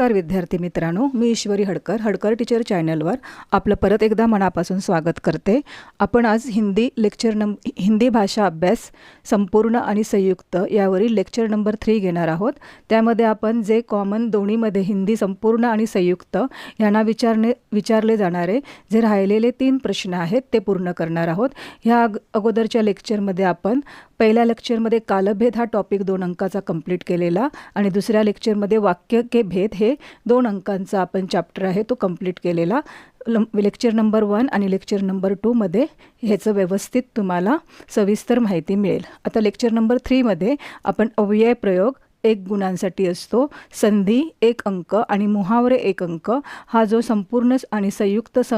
नमस्कार विद्यार्थी मित्रांनो. मी ईश्वरी हडकर हडकर टीचर चॅनलवर आपलं परत एकदा मनापासून स्वागत करते. आपण आज हिंदी लेक्चर नंब हिंदी भाषा अभ्यास संपूर्ण आणि संयुक्त यावरील लेक्चर नंबर थ्री घेणार आहोत. त्यामध्ये आपण जे कॉमन दोन्हीमध्ये हिंदी संपूर्ण आणि संयुक्त यांना विचारणे विचारले जाणारे जे राहिलेले तीन प्रश्न आहेत ते पूर्ण करणार आहोत. ह्या अग अगोदरच्या लेक्चरमध्ये आपण पहिल्या लेक्चरमध्ये कालभेद हा टॉपिक दोन अंकाचा कंप्लीट केलेला आणि दुसऱ्या लेक्चरमध्ये वाक्य के भेद हे दोन अंकांचा आपण चॅप्टर आहे तो कंप्लीट केलेला. लेक्चर नंबर वन आणि लेक्चर नंबर टूमध्ये ह्याचं व्यवस्थित तुम्हाला सविस्तर माहिती मिळेल. आता लेक्चर नंबर थ्रीमध्ये आपण अव्यय प्रयोग एक गुणांसाठी असतो. संधी एक अंक आणि मुहावरे एक अंक. हा जो संपूर्ण आणि संयुक्त स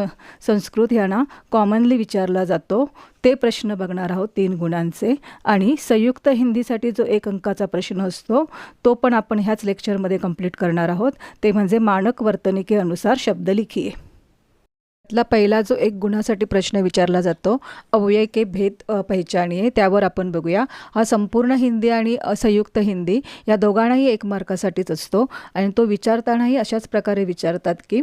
संस्कृत यांना कॉमनली विचारला जातो ते प्रश्न बघणार आहोत तीन गुणांचे. आणि संयुक्त हिंदीसाठी जो एक अंकाचा प्रश्न असतो तो पण आपण ह्याच लेक्चरमध्ये कंप्लीट करणार आहोत. ते म्हणजे मानक वर्तनिकेअनुसार शब्दलिखी लिखिये. त्यातला पहिला जो एक गुणासाठी प्रश्न विचारला जातो अव्यय के भेद अ, त्यावर आपण बघूया. हा संपूर्ण हिंदी आणि संयुक्त हिंदी या दोघांनाही एक मार्कासाठीच असतो. आणि तो विचारतानाही अशाच प्रकारे विचारतात की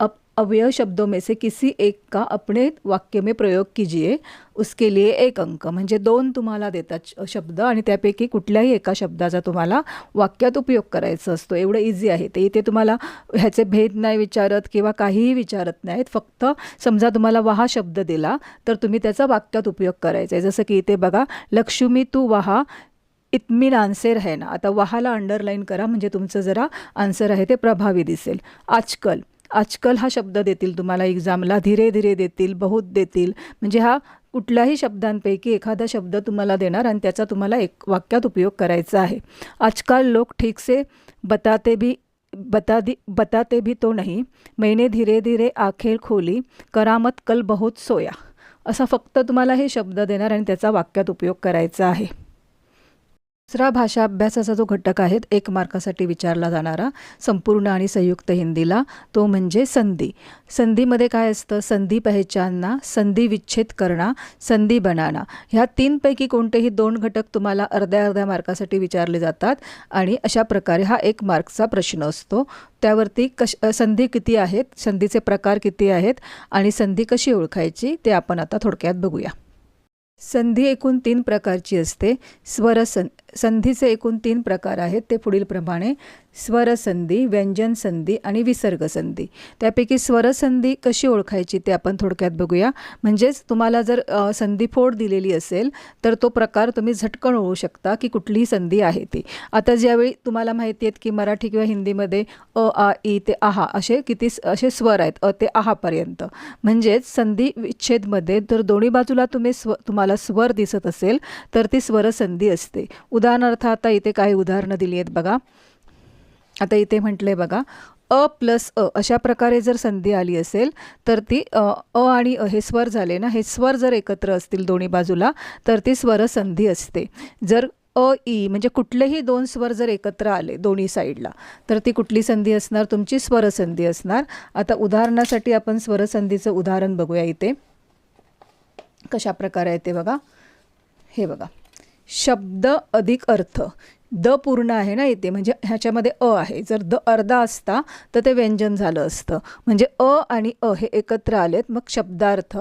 अप- अवयव शब्दों में से किसी एक का अपने वाक्य में प्रयोग कीजिए। उसके लिए एक अंक म्हणजे दोन तुम्हाला देतात श- शब्द आणि त्यापैकी कुठल्याही एका शब्दाचा तुम्हाला वाक्यात उपयोग करायचा असतो. एवढं इझी आहे. ते इथे तुम्हाला ह्याचे भेद नाही विचारत किंवा काहीही विचारत नाहीत. फक्त समजा तुम्हाला वहा शब्द दिला तर तुम्ही त्याचा वाक्यात उपयोग करायचा आहे. जसं की इथे बघा लक्ष्मी तू वहा डान्सर आहे ना. आता वहाला अंडरलाईन करा म्हणजे तुमचं जरा आन्सर आहे ते प्रभावी दिसेल. आजकल आजकल हा शब्द देतील तुम्हाला एक्झामला धीरे धीरे देतील बहुत देतील. म्हणजे हा कुठल्याही शब्दांपैकी एखादा शब्द तुम्हाला देणार आणि त्याचा तुम्हाला एक वाक्यात उपयोग करायचा आहे. आजकाल लोक ठीक से बताते भी बता दी बताते भी तो नाही. मैंने धीरे धीरे आखेर खोली करामत कल बहुत सोया. असा फक्त तुम्हाला हे शब्द देणार आणि त्याचा वाक्यात उपयोग करायचा आहे. दुसरा भाषा अभ्यासाचा जो घटक आहे एक मार्कासाठी विचारला जाणारा संपूर्ण आणि संयुक्त हिंदीला तो म्हणजे संधी. संधीमध्ये काय असतं? संधी पहचानना संधी विच्छेद करणा संधी बनाना. ह्या तीनपैकी कोणतेही दोन घटक तुम्हाला अर्ध्या अर्ध्या मार्कासाठी विचारले जातात आणि अशा प्रकारे हा एक मार्कचा प्रश्न असतो. त्यावरती कश संधी किती आहेत? संधीचे प्रकार किती आहेत? आणि संधी कशी ओळखायची? ते आपण आता थोडक्यात बघूया. संधी एकूण तीन प्रकारची असते. स्वरसं संधीचे एकूण तीन प्रकार आहेत. ते पुढीलप्रमाणे स्वरसंधी व्यंजन संधी आणि विसर्गसंधी. त्यापैकी स्वरसंधी कशी ओळखायची ते आपण थोडक्यात बघूया. म्हणजेच तुम्हाला जर संधीफोड दिलेली असेल तर तो प्रकार तुम्ही झटकन ओळखू शकता की कुठलीही संधी आहे ती. आता ज्यावेळी तुम्हाला माहिती आहेत की मराठी किंवा हिंदीमध्ये अ आ ई ते आहा असे किती असे स्वर आहेत अ ते आहापर्यंत म्हणजेच संधी विच्छेदमध्ये जर दोन्ही बाजूला तुम्ही स्व तुम्हाला स्वर दिसत असेल तर ती स्वरसंधी असते. उदा उदाहरणार्थ आता इथे काही उदाहरणं दिली आहेत बघा. आता इथे म्हटलं आहे बघा अ प्लस अ अशा प्रकारे जर संधी आली असेल तर ती अ आणि अ हे स्वर झाले ना हे स्वर जर एकत्र असतील दोन्ही बाजूला तर ती स्वरसंधी असते. जर अ ई म्हणजे कुठलेही दोन स्वर जर एकत्र आले दोन्ही साईडला तर ती कुठली संधी असणार? तुमची स्वरसंधी असणार. आता उदाहरणासाठी आपण स्वरसंधीचं उदाहरण बघूया इथे. कशा प्रकारे आहे ते बघा. हे बघा. शब्द अधिक अर्थ. द पूर्ण आहे ना इथे म्हणजे ह्याच्यामध्ये अ आहे. जर द अर्धा असता तर ते व्यंजन झालं असतं. म्हणजे अ आणि अ हे एकत्र आलेत. मग शब्दार्थ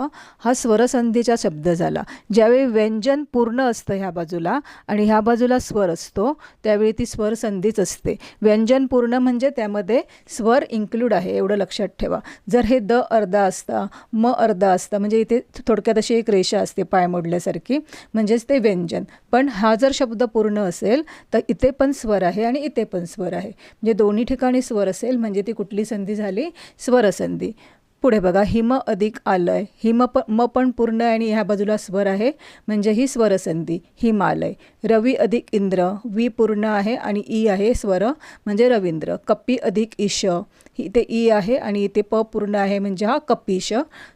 हा स्वरसंधीचा शब्द झाला. ज्यावेळी व्यंजन पूर्ण असतं ह्या बाजूला आणि ह्या बाजूला स्वर असतो त्यावेळी ती स्वरसंधीच असते. व्यंजन पूर्ण म्हणजे त्यामध्ये स्वर इन्क्लूड आहे एवढं लक्षात ठेवा. जर हे द अर्धा असता म अर्धा असता म्हणजे इथे थोडक्यात अशी एक रेषा असते पाय मोडल्यासारखी म्हणजेच ते व्यंजन. पण हा जर शब्द पूर्ण असेल तर इथे पण स्वर आहे आणि इथे पण स्वर आहे. म्हणजे दोन्ही ठिकाणी स्वर असेल म्हणजे ती कुठली संधी झाली? स्वरसंधी पुढे बघा हिम अधिक आलय. हिम प म पण पूर्ण आणि ह्या बाजूला स्वर आहे. म्हणजे ही स्वरसंधी हिमालय. रवी अधिक इंद्र वी पूर्ण आहे आणि ई आहे स्वर. म्हणजे रवींद्र. कपी अधिक ईश. इथे ई आहे आणि इथे प पूर्ण आहे म्हणजे हा कपीश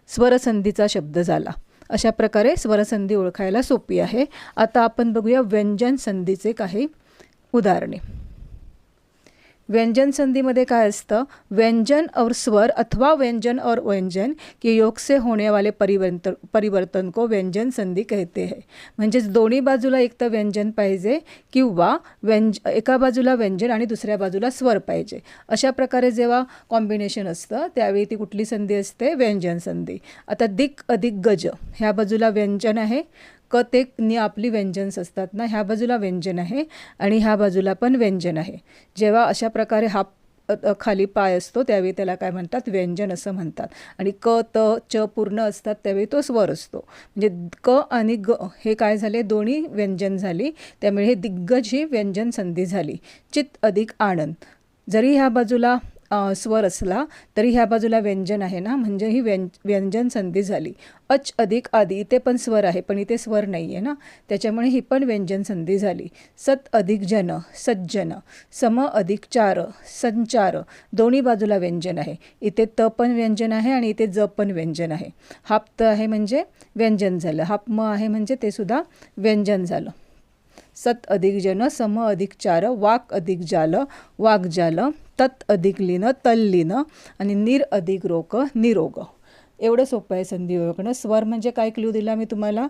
स्वरसंधीचा शब्द झाला. अशा प्रकारे स्वरसंधी ओळखायला सोपी आहे. आता आपण बघूया व्यंजन संधीचे काही उदाहरणे. व्यंजन संधीमध्ये काय असतं? व्यंजन और स्वर अथवा व्यंजन और व्यंजन के योग से होने वाले परिवर्तन परिवर्तन को व्यंजन संधी कहते हैं. म्हणजेच दोन्ही बाजूला एक तर व्यंजन पाहिजे किंवा व्यंज एका बाजूला व्यंजन आणि दुसऱ्या बाजूला स्वर पाहिजे. अशा प्रकारे जेव्हा कॉम्बिनेशन असतं त्यावेळी ती कुठली संधी असते? व्यंजन संधी. आता दिक अधिक गज. ह्या बाजूला व्यंजन आहे. क ते नि आपली व्यंजन्स असतात ना ह्या बाजूला व्यंजन आहे आणि ह्या बाजूला पण व्यंजन आहे. जेव्हा अशा प्रकारे हा खाली पाय असतो त्यावेळी त्याला काय म्हणतात? व्यंजन असं म्हणतात. आणि क त च पूर्ण असतात त्यावेळी तो स्वर असतो. म्हणजे क आणि ग हे काय झाले? दोन्ही व्यंजन झाली. त्यामुळे हे दिग्गज ही व्यंजन संधी झाली. चित अधिक आनंद. जरी ह्या बाजूला स्वर असला तरी ह्या बाजूला व्यंजन आहे ना म्हणजे ही व्यं व्यंजन संधी झाली. अच अधिक आदी इथे पण स्वर आहे पण इथे स्वर नाही आहे ना. त्याच्यामुळे ही पण व्यंजन संधी झाली. सत अधिक जन सज्जन सम अधिक चार संचार दोन्ही बाजूला व्यंजन आहे. इथे त पण व्यंजन आहे आणि इथे ज पण व्यंजन आहे. हाप त आहे म्हणजे व्यंजन झालं. हाप म आहे म्हणजे ते सुद्धा व्यंजन झालं. सत अधिक जन सम अधिक चार वाक अधिक जाल वाकजाल तत् अधिक लिन तल्लीन आणि निर अधिक रोक निरोग. एवढं सोपं आहे संधी ओळखणं. स्वर म्हणजे काय क्ल्यू दिला मी तुम्हाला?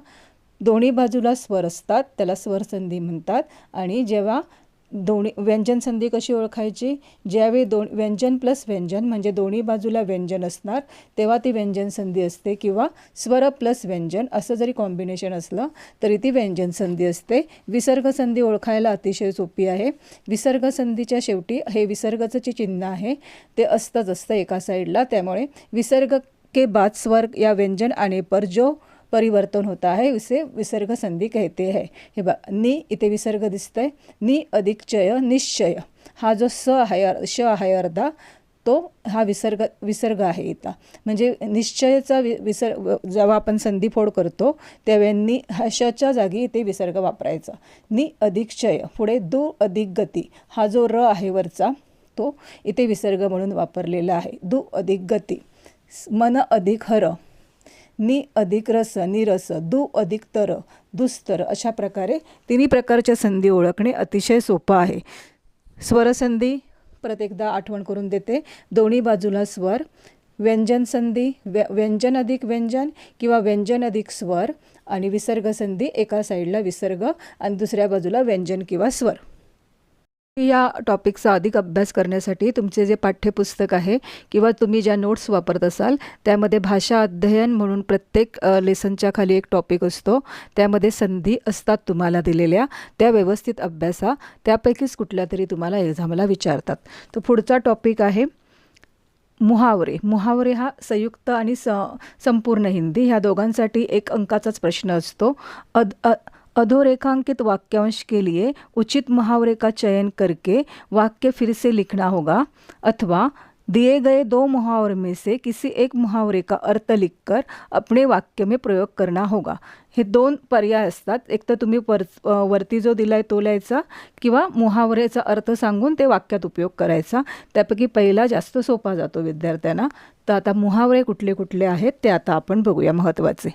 दोन्ही बाजूला स्वर असतात त्याला स्वर संधी म्हणतात. आणि जेव्हा दोन्ही व्यंजन संधी कशी ओळखायची? ज्यावेळी दोन व्यंजन प्लस व्यंजन म्हणजे दोन्ही बाजूला व्यंजन असणार तेव्हा ती व्यंजन संधी असते किंवा स्वर प्लस व्यंजन असं जरी कॉम्बिनेशन असलं तरी ती व्यंजन संधी असते. विसर्ग संधी ओळखायला अतिशय सोपी आहे. विसर्ग संधीच्या शेवटी हे विसर्गाचं जे चिन्ह आहे ते असतंच असतं एका साईडला त्यामुळे विसर्ग के बाद स्वर या व्यंजन आणि पर जो परिवर्तन होता है उसे विसर्ग संधी कहते हैं। हे बा नि इथे विसर्ग दिसतंय। नि अधिक चय निश्चय। हा जो स आहे श आहे अर्धा तो हा विसर्ग विसर्ग आहे इथं. म्हणजे निश्चयाचा वि विसर्ग जेव्हा आपण संधीफोड करतो त्यावेळी नि हा शच्या जागी इथे विसर्ग वापरायचा. नि अधिक चय पुढे दु अधिक गती हा जो र आहे वरचा तो इथे विसर्ग म्हणून वापरलेला आहे. दु अधिक गती मन अधिक हर. नि अधिक रस निरस दु अधिक तर दुस्तर अशा प्रकारे तिन्ही प्रकारच्या संधी ओळखणे अतिशय सोपं आहे. स्वरसंधी प्रत्येकदा आठवण करून देते. दोन्ही बाजूला स्वर व्यंजन संधी व्य व्यंजन अधिक व्यंजन किंवा व्यंजन अधिक स्वर आणि विसर्ग संधी एका साईडला विसर्ग आणि दुसऱ्या बाजूला व्यंजन किंवा स्वर. या टॉपिकचा अधिक अभ्यास करण्यासाठी तुमचे जे पाठ्यपुस्तक आहे किंवा तुम्ही ज्या नोट्स वापरत असाल त्यामध्ये भाषा अध्ययन म्हणून प्रत्येक लेसनच्या खाली एक टॉपिक असतो. त्यामध्ये संधी असतात तुम्हाला दिलेल्या. त्या व्यवस्थित अभ्यासा. त्यापैकीच कुठल्या तरी तुम्हाला एक्झामला विचारतात. तर पुढचा टॉपिक आहे मुहावरे. मुहावरे हा संयुक्त आणि स संपूर्ण हिंदी. ह्या दोघांसाठी एक अंकाचाच प्रश्न असतो. अद अ अधोरेखांकित वाक्यांश के लिए उचित मुहावरे का चयन करके वाक्य फिर से लिखना होगा अथवा दिए गए दो मुहावरे में से किसी एक मुहावरे का अर्थ लिखकर अपने वाक्य में प्रयोग करना होगा। हे दोन पर्याय असतात एक तर तुम्ही वर वरती जो दिला आहे तो लिहायचा किंवा मुहावऱ्याचा अर्थ सांगून ते वाक्यात उपयोग करायचा. त्यापैकी पहिला जास्त सोपा जातो विद्यार्थ्यांना. तर आता मुहावरे कुठले कुठले आहेत ते आता आपण बघूया महत्त्वाचे.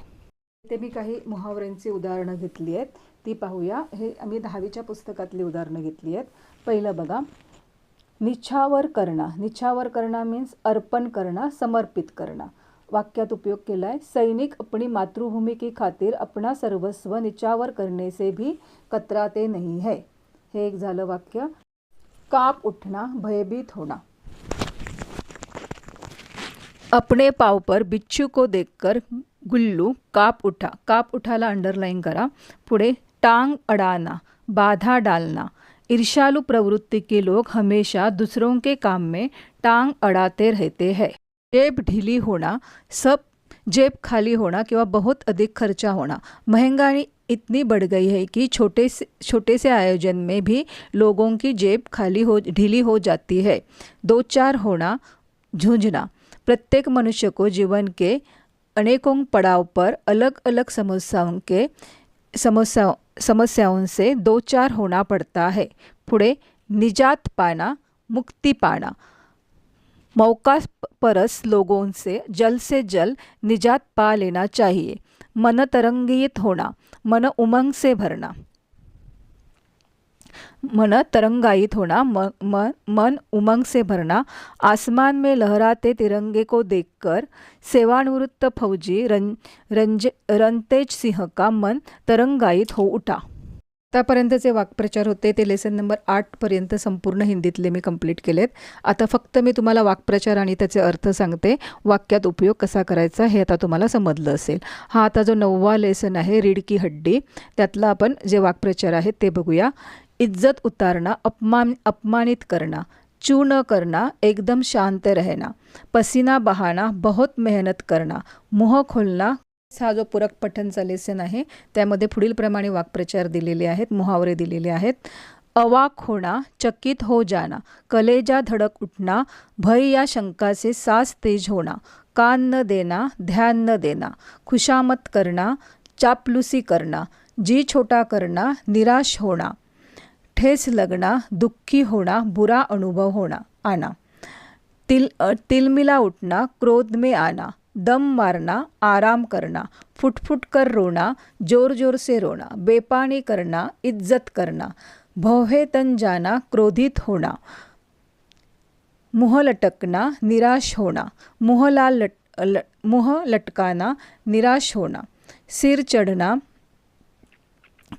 ते मी काही मुहावऱ्यांची उदाहरणं घेतली आहेत. ती पाहूया. हे आम्ही दहावीच्या पुस्तकातली उदाहरणं घेतली आहेत. पहिलं बघा. निछावर करणं. निछावर करणं मीन्स अर्पण करणं समर्पित करणं. वाक्यात उपयोग केला आहे सैनिक अपनी मातृभूमि की खातिर अपना सर्वस्व निछावर करने से भी कतराते नहीं है. हे एक झालं वाक्य. काप उठना भयभीत होना अपने पाव पर बिच्छू को देखकर गुल्लू, काप उठा. काप उठाला अंडरलाइन करा. पुढे, टांग अड़ाना, बाधा डालना. ईर्ष्यालु प्रवृत्ति के लोग हमेशा दूसरों के काम में टांग अड़ाते रहते हैं. जेब ढीली होना, सब जेब खाली होना किंवा बहुत अधिक खर्चा होना. महँगाई इतनी बढ़ गई है कि छोटे से छोटे से आयोजन में भी लोगों की जेब खाली हो, ढीली हो जाती है. दो चार होना, झूंझना. प्रत्येक मनुष्य को जीवन के अनेकों पड़ाव पर अलग अलग समस्याओं के समस्या समस्याओं से दो चार होना पड़ता है। पुढे, निजात पाना, मुक्ति पाना। मौका परस लोगों से जल्द से जल्द निजात पा लेना चाहिए। मन तरंगित होना, मन उमंग से भरना। मन तरंगायित होना मन मन मन उमंग से भरना आसमान में लहराते तिरंगे को देखकर सेवानिवृत्त फौजी रं रंज रंतेज सिंह का मन तरंगायित हो उठा. आतापर्यंतचे वाक्प्रचार होते ते लेसन नंबर आठपर्यंत संपूर्ण हिंदीतले मी कंप्लीट केलेत. आता फक्त मी तुम्हाला वाक्प्रचार आणि त्याचे अर्थ सांगते वाक्यात उपयोग कसा करायचा हे आता तुम्हाला समजलं असेल. हा आता जो नववा लेसन आहे रीड की हड्डी त्यातला आपण जे वाक्प्रचार आहेत ते बघूया. इज्जत उतारना अपमान अपमानित करना चू न करना एकदम शांत रहना पसीना बहाना बहुत मेहनत करना मुह खोलना हा जो पूरक पठन लेसन आहे त्यामध्ये पुढीलप्रमाणे वाक्प्रचार दिलेले आहेत मुहावरे दिलेले आहेत. अवाक होना चकित हो जाना कलेजा धड़क उठना भय या शंका से तेज होना कान न देना ध्यान न देना खुशामत करना चापलूसी करना जी छोटा करना निराश होना ठेस लगना दुःखी होना बुरा अनुभव होना आना. तिल तिलमिला उठना क्रोध में आना. दम मारना आराम करना फुटफुट कर रोना जोर जोर से रोना बेपानी करना इज्जत करना भोहे तन जाना क्रोधित होना मुह लटकना निराश होना मुह लाल लट ल, मुह लटकाना निराश होना सिर चढ़ना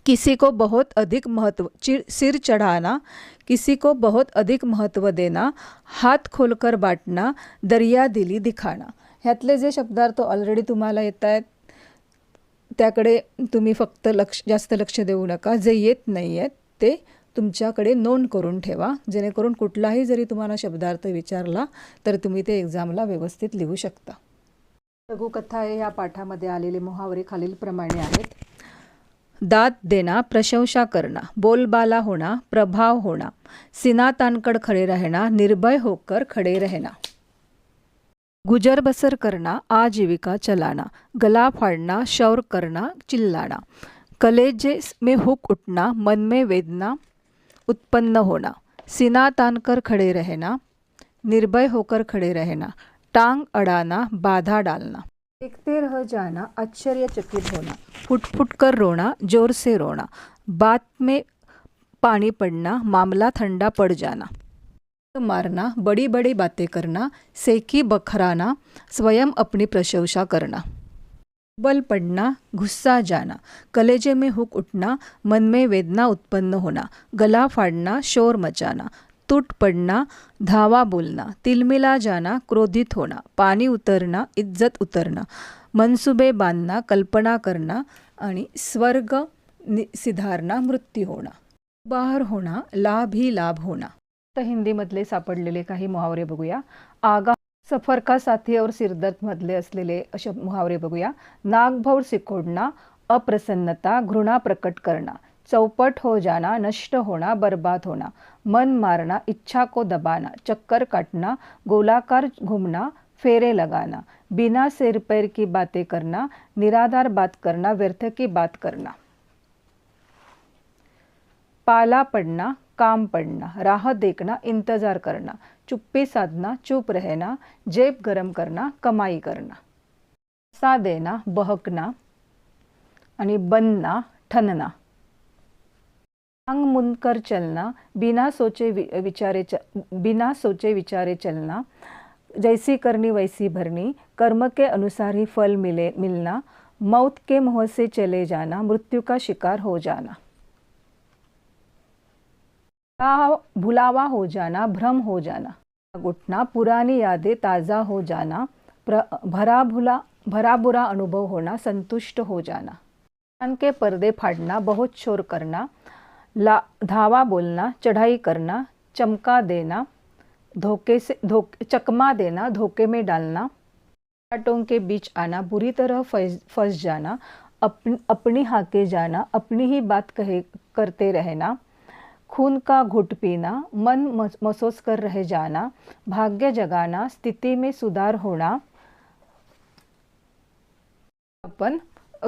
किसी को बहुत अधिक महत्त्व चिर सिर चढ़ाना किसी को बहुत अधिक महत्त्व देना हात खोलकर बाटना दर्या दिली दिखाणा ह्यातले जे शब्दार्थ ऑलरेडी तुम्हाला येत आहेत त्याकडे तुम्ही फक्त लक्ष जास्त लक्ष देऊ नका. जे येत नाही आहेत ते तुमच्याकडे नोंद करून ठेवा. जेणेकरून कुठलाही जरी तुम्हाला शब्दार्थ विचारला तर तुम्ही ते एक्झामला व्यवस्थित लिहू शकता. लघुकथा हे या पाठामध्ये आलेले मुहावरे खालीलप्रमाणे आहेत. दाद देना, प्रशंसा करना, बोलबाला होना प्रभाव होना सीना तानकड़ खड़े रहना निर्भय होकर खड़े रहना गुजर बसर करना, आजीविका चलाना, गला फाड़ना शौर करना चिल्लाना कलेजे में हुक उठना मन में वेदना उत्पन्न होना सीना तानकर खड़े रहना निर्भय होकर खड़े रहना टांग अड़ाना, बाधा डालना. देखते रह जाना आश्चर्यचकित होना. फुट फुट कर रोना जोर से रोना बात में पानी पड़ना मामला ठंडा पड़ जाना. मारना बड़ी बड़ी बातें करना सेकी बखराना स्वयं अपनी प्रशंसा करना. बल पड़ना गुस्सा जाना. कलेजे में हुक उठना मन में वेदना उत्पन्न होना. गला फाड़ना शोर मचाना. टूट पड़ना धावा बोलना तिलमिला जाना क्रोधित होना पाणी उतरना इज्जत उतरना मनसुबे बांधना कल्पना करणा आणि स्वर्ग नि सिधारणा मृत्यू होणा बाहर होणा लाभ ही लाभ होणा तर हिंदीमधले सापडलेले काही मुहावरे बघूया. आगा सफर का साथी और सिरदर्द मधले असलेले असे मुहावरे बघूया. नागभौर सिकोडणा अप्रसन्नता घृणा प्रकट करणा चौपट हो जाना नष्ट होना बर्बाद होना मन मारना इच्छा को दबाना चक्कर काटना गोलाकार घूमना फेरे लगाना बिना सिर पैर की बातें करना निराधार बात करना व्यर्थ की बात करना। पाला पड़ना काम पड़ना राह देखना इंतज़ार करना चुप्पी साधना चुप रहना जेब गरम करना कमाई करना। सा देना बहकना आणि बनना ठनना। आंग मुनकर चलना बिना सोचे विचारे च बिना सोचे विचारे चलना जैसी करनी वैसी भरनी कर्म के अनुसार ही फल मिले मिलना मौत के मुँह से चले जाना मृत्यु का शिकार हो जाना। भुलावा- हो जाना भ्रम हो जाना। उठना पुरानी यादें ताज़ा हो जाना भरा भुला भरा बुरा अनुभव होना संतुष्ट हो जाना। कान के पर्दे फाड़ना बहुत शोर करना ला धावा बोलना चढ़ाई करना चमका देना धोखे से धोखे चकमा देना धोखे में डालना कांटों के बीच आना बुरी तरह फंस फंस जाना अपन अपनी हाके जाना अपनी ही बात कहे करते रहना खून का घुट पीना मन मस- महसूस कर रह जाना भाग्य जगाना स्थिति में सुधार होना आपण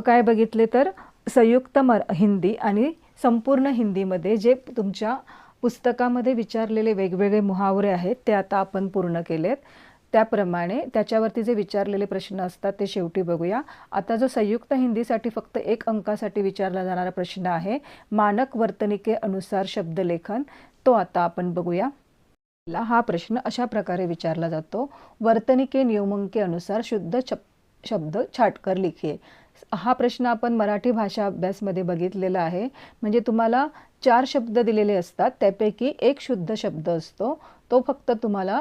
काय बघितले तर संयुक्त मर हिंदी आणि संपूर्ण हिंदीमध्ये जे तुमच्या पुस्तकामध्ये विचारलेले वेगवेगळे मुहावरे आहेत ते आता आपण पूर्ण केलेत. त्याप्रमाणे त्याच्यावरती जे विचारलेले प्रश्न असतात ते शेवटी बघूया. आता जो संयुक्त हिंदीसाठी फक्त एक अंकासाठी विचारला जाणारा प्रश्न आहे मानक वर्तनिके अनुसार शब्दलेखन तो आता आपण बघूया. हा प्रश्न अशा प्रकारे विचारला जातो. वर्तनिके नियमंके अनुसार शुद्ध शब शब्द छाटकर लिखिये हा प्रश्न आपण मराठी भाषा अभ्यासमध्ये बघितलेला आहे. म्हणजे तुम्हाला चार शब्द दिलेले असतात त्यापैकी एक शुद्ध शब्द असतो. तो फक्त तुम्हाला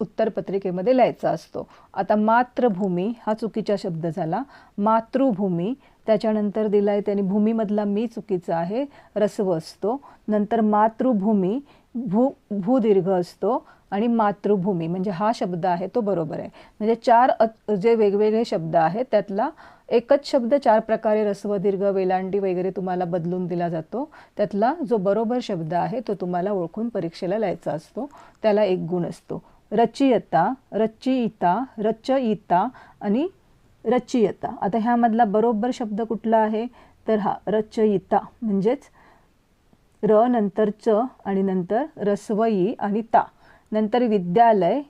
उत्तरपत्रिकेमध्ये लिहायचा असतो. आता मातृभूमी हा चुकीचा शब्द झाला. मातृभूमी त्याच्यानंतर दिला आहे त्याने भूमीमधला मी चुकीचा आहे रस्व असतो. नंतर मातृभूमी भू भूदीर्घ असतो आणि मातृभूमी म्हणजे हा शब्द आहे तो बरोबर आहे. म्हणजे चार जे वेगवेगळे शब्द आहेत त्यातला एकच शब्द चार प्रकारे रस्व दीर्घ वेलांडी वगैरे तुम्हाला बदलून दिला जातो. त्यातला जो बरोबर शब्द आहे तो तुम्हाला ओळखून परीक्षेला लिहायचा असतो. त्याला एक गुण असतो. रचयिता रचयिता रचयिता आणि रचयिता. आता ह्यामधला बरोबर शब्द कुठला आहे? तर हा रचयिता म्हणजेच र नंतर च आणि नंतर रस्वई आणि ता. नंतर विद्यालय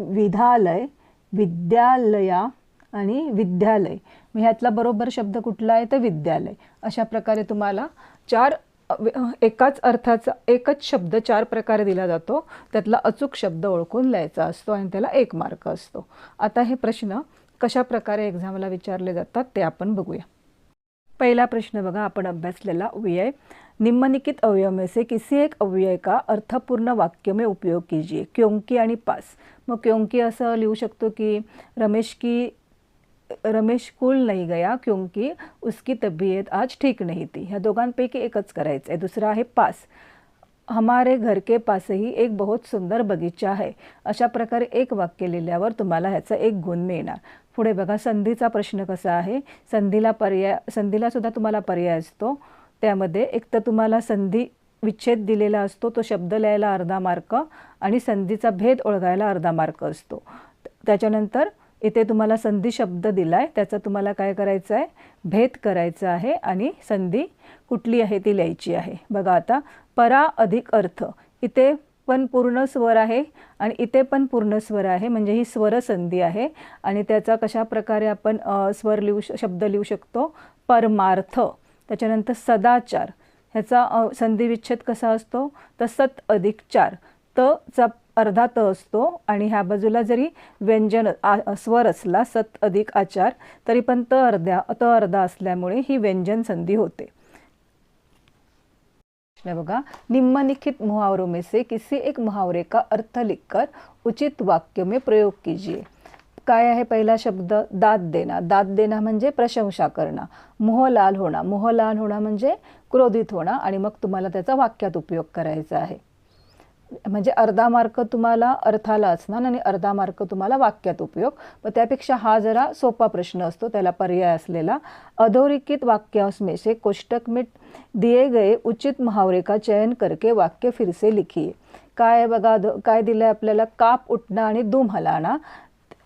विधालय विद्यालया आणि विद्यालय. मग ह्यातला बरोबर शब्द कुठला आहे? तर विद्यालय. अशा प्रकारे तुम्हाला चार एकाच अर्थाचा एकच शब्द चार प्रकारे दिला जातो. त्यातला अचूक शब्द ओळखून लिहायचा असतो आणि त्याला एक मार्क असतो. आता हे प्रश्न कशा प्रकारे एक्झामला विचारले जातात ते आपण बघूया. पहिला प्रश्न बघा आपण अभ्यासलेला अव्यय. निम्नलिखित अवयव में से किसी एक अव्यय का अर्थपूर्ण वाक्य में उपयोग कीजिए. क्योंकि आणि पास. मग क्योंकि असं लिहू शकतो की रमेश की रमेश कुल नहीं गया क्योंकि उसकी तबीयत आज ठीक नहीं ती ह्या दोघांपैकी एकच करायचं आहे दुसरं आहे पास। हमारे घर के पासही एक बहुत सुंदर बगीचा आहे अशा प्रकारे एक वाक्य लिहिल्यावर तुम्हाला ह्याचा एक गुण मिळणार। पुढे बघा संधीचा प्रश्न कसा आहे? संधीला पर्याय संधीला सुद्धा तुम्हाला पर्याय असतो. त्यामध्ये एक तर तुम्हाला संधी विच्छेद दिलेला असतो तो शब्द लिहायला अर्धा मार्क आणि संधीचा भेद ओळखायला अर्धा मार्क असतो. त्याच्यानंतर इथे तुम्हाला संधी शब्द दिलाय त्याचा तुम्हाला काय करायचं आहे भेद करायचा आहे आणि संधी कुठली आहे ती लिहायची आहे. बघा आता परा अधिक अर्थ. इथे पण पूर्ण स्वर आहे आणि इथे पण पूर्ण स्वर आहे म्हणजे ही स्वर संधी आहे. आणि त्याचा कशा प्रकारे आपण स्वर लिहू श- शब्द लिहू शकतो? परमार्थ. त्याच्यानंतर सदाचार. ह्याचा संधिविच्छेद कसा असतो? तर सत अधिक चार. त चा अर्धा त असतो आणि ह्या बाजूला जरी व्यंजन स्वर असला सत अधिक आचार तरी पण त अर्ध्या त अर्धा असल्यामुळे ही व्यंजन संधी होते. बघा निम्नलिखित मुहावरों में से किसी एक मुहावरे का अर्थ लिखकर उचित वाक्य में प्रयोग कीजिए. काय आहे पहिला शब्द? दाद देना. दाद देना म्हणजे प्रशंसा करणं. मोह लाल होणं. मोह लाल होणं म्हणजे क्रोधित होणं आणि मग तुम्हाला त्याचा वाक्यात उपयोग करायचा आहे. म्हणजे अर्धा मार्क तुम्हाला अर्थाला असणार आणि अर्धा मार्क तुम्हाला वाक्यात उपयोग. पण त्यापेक्षा हा जरा सोपा प्रश्न असतो त्याला पर्याय असलेला. अधोरेखित वाक्यांश में से कोष्टक में दिए गए उचित मुहावरे का चयन करके वाक्य फिरसे लिखिए काय बघा काय काय दिलंय आपल्याला? काप उठणं आणि दुम हलाणा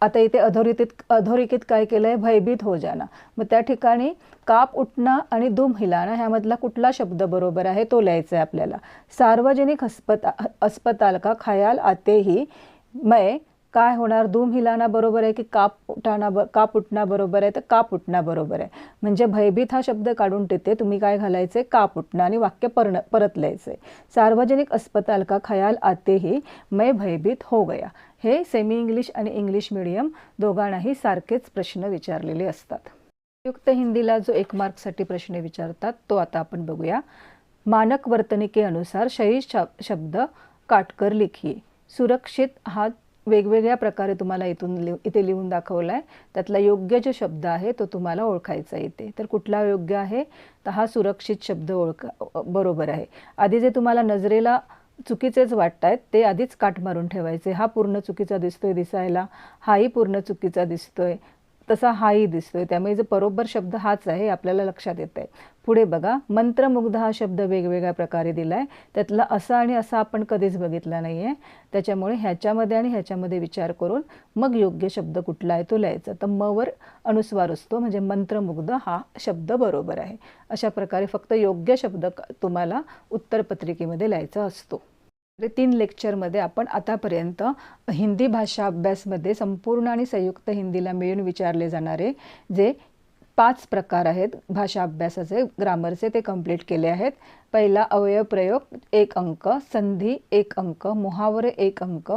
आता इथे अधोरेखित अधोरेखित काय केलं आहे भयभीत हो जाणं. मग त्या ठिकाणी काप उठणं आणि दुम हिलाणं ह्यामधला कुठला शब्द बरोबर आहे तो लिहायचा आहे आपल्याला. सार्वजनिक अस्पता अस्पताल का खयाल आतेही मै काय होणार? दुम हिलाना बरोबर आहे की काप उठाणा ब काप उठणं बरोबर आहे? तर काप उठणं बरोबर आहे. म्हणजे भयभीत हा शब्द काढून तिथे तुम्ही काय घालायचे काप उठणं आणि वाक्य परण परत लिहायचे सार्वजनिक अस्पताल का खयाल आतेही मै भयभीत हो गया. हे सेमी इंग्लिश आणि इंग्लिश मीडियम दोघांनाही सारखेच प्रश्न विचारलेले असतात. युक्त हिंदीला जो एक मार्कसाठी प्रश्न विचारतात तो आता आपण बघूया. मानक वर्तनिकेनुसार शही शब्द काटकर लिखी. सुरक्षित हा वेगवेगळ्या प्रकारे तुम्हाला इथून लिह इथे लिहून दाखवला आहे त्यातला योग्य जो शब्द आहे तो तुम्हाला ओळखायचा येते तर कुठला योग्य आहे? तर हा सुरक्षित शब्द ओळखा बरोबर आहे. आधी जे तुम्हाला नजरेला चुकीचेच वाटत आहेत ते आधीच काट मारून ठेवायचे. हा पूर्ण चुकीचा दिसतोय दिसायला. हाही पूर्ण चुकीचा दिसतोय. तसा हाही दिसतोय. त्यामुळे जो बरोबर शब्द हाच आहे हे आपल्याला लक्षात येत आहे पुढे बघा मंत्रमुग्ध हा शब्द वेगवेगळ्या प्रकारे दिला आहे त्यातला असा आणि असा आपण कधीच बघितला नाही आहे त्याच्यामुळे ह्याच्यामध्ये आणि ह्याच्यामध्ये विचार करून मग योग्य शब्द कुठला आहे तो लिहायचा. तर मवर अनुस्वार असतो म्हणजे मंत्रमुग्ध हा शब्द बरोबर आहे. अशा प्रकारे फक्त योग्य शब्द तुम्हाला उत्तरपत्रिकेमध्ये लिहायचा असतो. तीन लेक्चरमध्ये आपण आतापर्यंत हिंदी भाषा अभ्यासमध्ये संपूर्ण आणि संयुक्त हिंदीला मिळून विचारले जाणारे जे पाच प्रकार आहेत भाषा अभ्यासाचे ग्रामरचे ते कंप्लीट केले आहेत. पहिला अवयव प्रयोग एक अंक संधी एक अंक मुहावरे एक अंक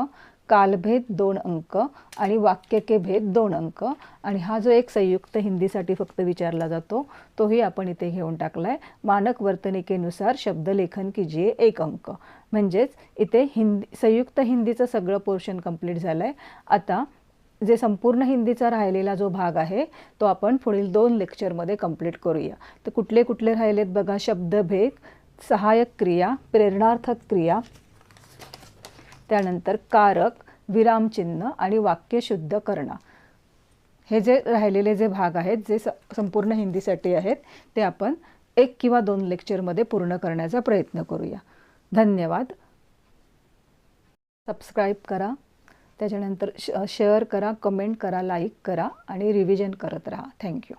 कालभेद दोन अंक आणि वाक्यके भेद दोन अंक. आणि हा जो एक संयुक्त हिंदीसाठी फक्त विचारला जातो तोही आपण इथे घेऊन टाकला आहे मानक वर्तनिकेनुसार शब्दलेखन कीजिए एक अंक. म्हणजेच इथे हिंदी संयुक्त हिंदीचं सगळं पोर्शन कंप्लीट झालं आहे आता जे संपूर्ण हिंदीचा राहिलेला जो भाग आहे तो आपण पुढील दोन लेक्चरमध्ये कंप्लीट करूया. तर कुठले कुठले राहिलेत बघा शब्दभेद सहाय्यक क्रिया प्रेरणार्थक क्रिया त्यानंतर कारक विरामचिन्ह आणि वाक्य शुद्ध करणं. हे जे राहिलेले जे भाग आहेत जे स संपूर्ण हिंदीसाठी आहेत ते आपण एक किंवा दोन लेक्चरमध्ये पूर्ण करण्याचा प्रयत्न करूया. धन्यवाद. सबस्क्राईब करा. त्याच्यानंतर श शेअर करा कमेंट करा लाईक करा आणि रिव्हिजन करत राहा. थँक्यू